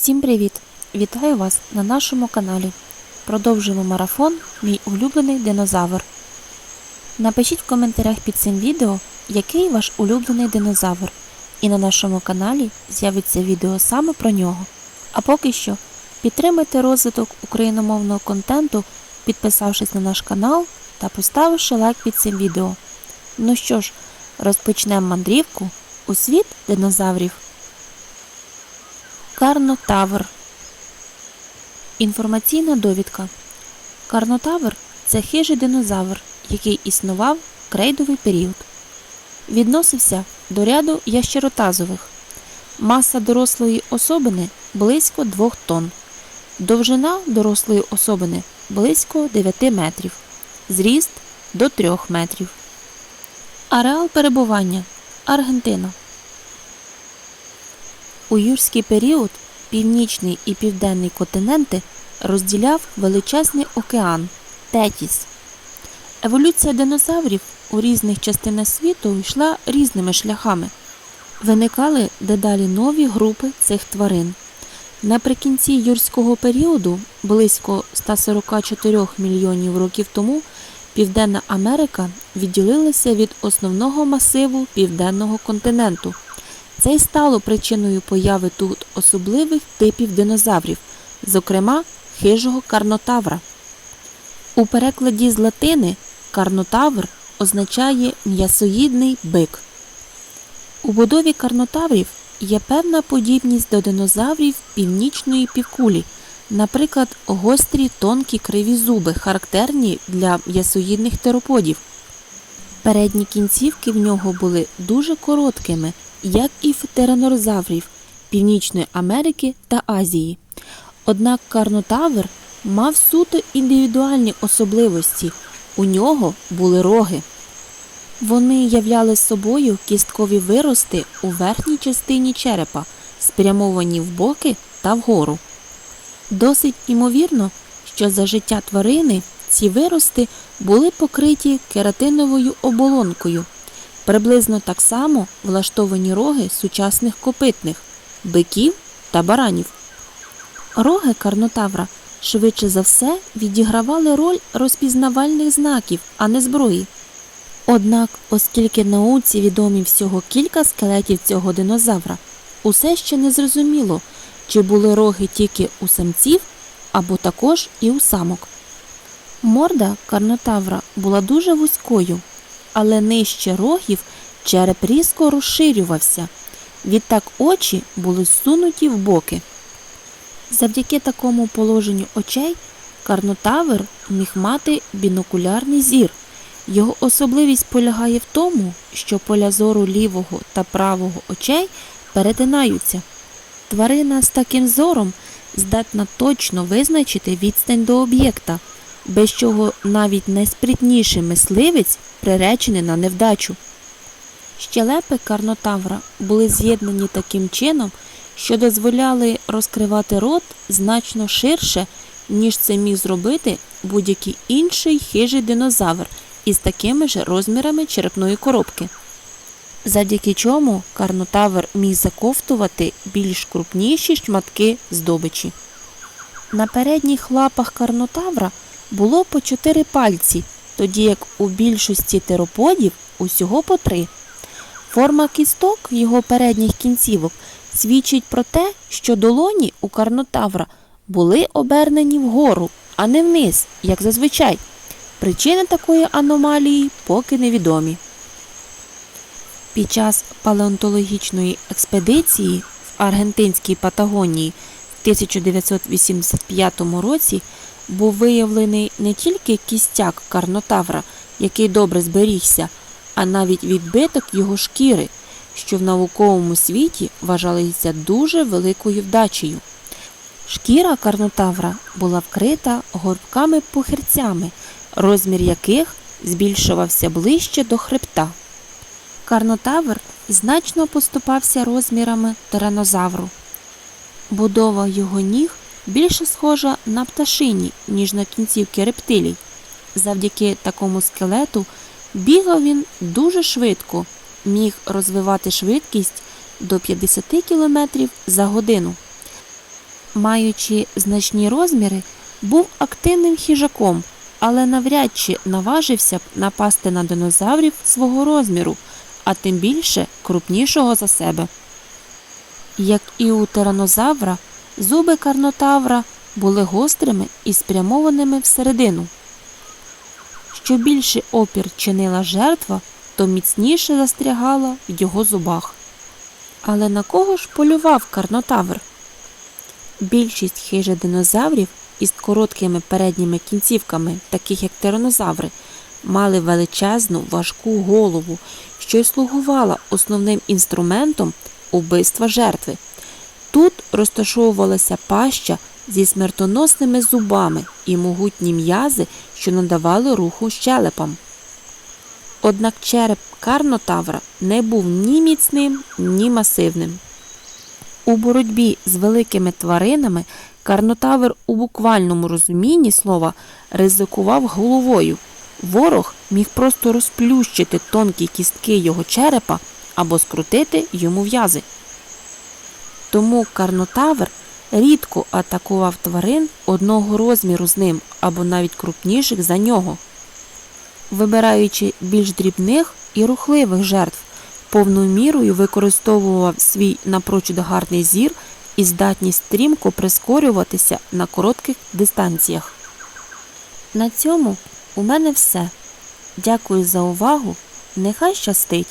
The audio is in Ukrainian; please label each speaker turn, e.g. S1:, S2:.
S1: Всім привіт! Вітаю вас на нашому каналі. Продовжуємо марафон Мій улюблений динозавр. Напишіть в коментарях під цим відео, який ваш улюблений динозавр, і на нашому каналі з'явиться відео саме про нього. А поки що підтримайте розвиток україномовного контенту, підписавшись на наш канал та поставивши лайк під цим відео. Ну що ж, розпочнемо мандрівку у світ динозаврів. Карнотавр. Інформаційна довідка. Карнотавр це хижий динозавр, який існував в крейдовий період. Відносився до ряду ящеротазових. Маса дорослої особини близько 2 тонн. Довжина дорослої особини близько 9 метрів. Зріст до 3 метрів. Ареал перебування Аргентина. У юрський період північний і південний континенти розділяв величезний океан Тетіс. Еволюція динозаврів у різних частинах світу йшла різними шляхами. Виникали дедалі нові групи цих тварин. Наприкінці юрського періоду, близько 144 мільйонів років тому, Південна Америка відділилася від основного масиву південного континенту. Це й стало причиною появи тут особливих типів динозаврів, зокрема хижого карнотавра. У перекладі з латини карнотавр означає м'ясоїдний бик. У будові карнотаврів є певна подібність до динозаврів північної півкулі, наприклад, гострі тонкі криві зуби, характерні для м'ясоїдних тероподів. Передні кінцівки в нього були дуже короткими, як і в тиранозаврів Північної Америки та Азії. Однак карнотавр мав суто індивідуальні особливості. У нього були роги. Вони являли собою кісткові вирости у верхній частині черепа, спрямовані в боки та вгору. Досить імовірно, що за життя тварини ці вирости були покриті кератиновою оболонкою. Приблизно так само влаштовані роги сучасних копитних, биків та баранів. Роги карнотавра швидше за все відігравали роль розпізнавальних знаків, а не зброї. Однак, оскільки науці відомі всього кілька скелетів цього динозавра, усе ще не зрозуміло, чи були роги тільки у самців або також і у самок. Морда карнотавра була дуже вузькою, але нижче рогів череп різко розширювався. Відтак очі були зсунуті в боки. Завдяки такому положенню очей карнотавр міг мати бінокулярний зір. Його особливість полягає в тому, що поля зору лівого та правого очей перетинаються. Тварина з таким зором здатна точно визначити відстань до об'єкта, без чого навіть найспритніший мисливець приречений на невдачу. Щелепи карнотавра були з'єднані таким чином, що дозволяли розкривати рот значно ширше, ніж це міг зробити будь-який інший хижий динозавр із такими ж розмірами черепної коробки. Завдяки чому карнотавр міг заковтувати більш крупніші шматки здобичі. На передніх лапах карнотавра було по чотири пальці, тоді як у більшості тероподів усього по три. Форма кісток його передніх кінцівок свідчить про те, що долоні у карнотавра були обернені вгору, а не вниз, як зазвичай. Причини такої аномалії поки невідомі. Під час палеонтологічної експедиції в Аргентинській Патагонії в 1985 році був виявлений не тільки кістяк карнотавра, який добре зберігся, а навіть відбиток його шкіри, що в науковому світі вважалися дуже великою вдачею. Шкіра карнотавра була вкрита горбками пухирцями, розмір яких збільшувався ближче до хребта. Карнотавр значно поступався розмірами тиранозавру. Будова його ніг більше схожа на пташині, ніж на кінцівки рептилій. Завдяки такому скелету бігав він дуже швидко, міг розвивати швидкість до 50 км за годину. маючи значні розміри, був активним хижаком, але навряд чи наважився б напасти на динозаврів свого розміру, а тим більше крупнішого за себе. Як і у тиранозавра, зуби карнотавра були гострими і спрямованими всередину. Що більше опір чинила жертва, то міцніше застрягала в його зубах. Але на кого ж полював карнотавр? Більшість хижодинозаврів із короткими передніми кінцівками, таких як тиранозаври, мали величезну важку голову, що й слугувала основним інструментом убивства жертви. Розташовувалася паща зі смертоносними зубами і могутні м'язи, що надавали руху щелепам. Однак череп карнотавра не був ні міцним, ні масивним. У боротьбі з великими тваринами карнотавр у буквальному розумінні слова ризикував головою. Ворог міг просто розплющити тонкі кістки його черепа або скрутити йому в'язи. Тому карнотавр рідко атакував тварин одного розміру з ним або навіть крупніших за нього. Вибираючи більш дрібних і рухливих жертв, повною мірою використовував свій напрочуд гарний зір і здатність стрімко прискорюватися на коротких дистанціях. На цьому у мене все. Дякую за увагу. Нехай щастить!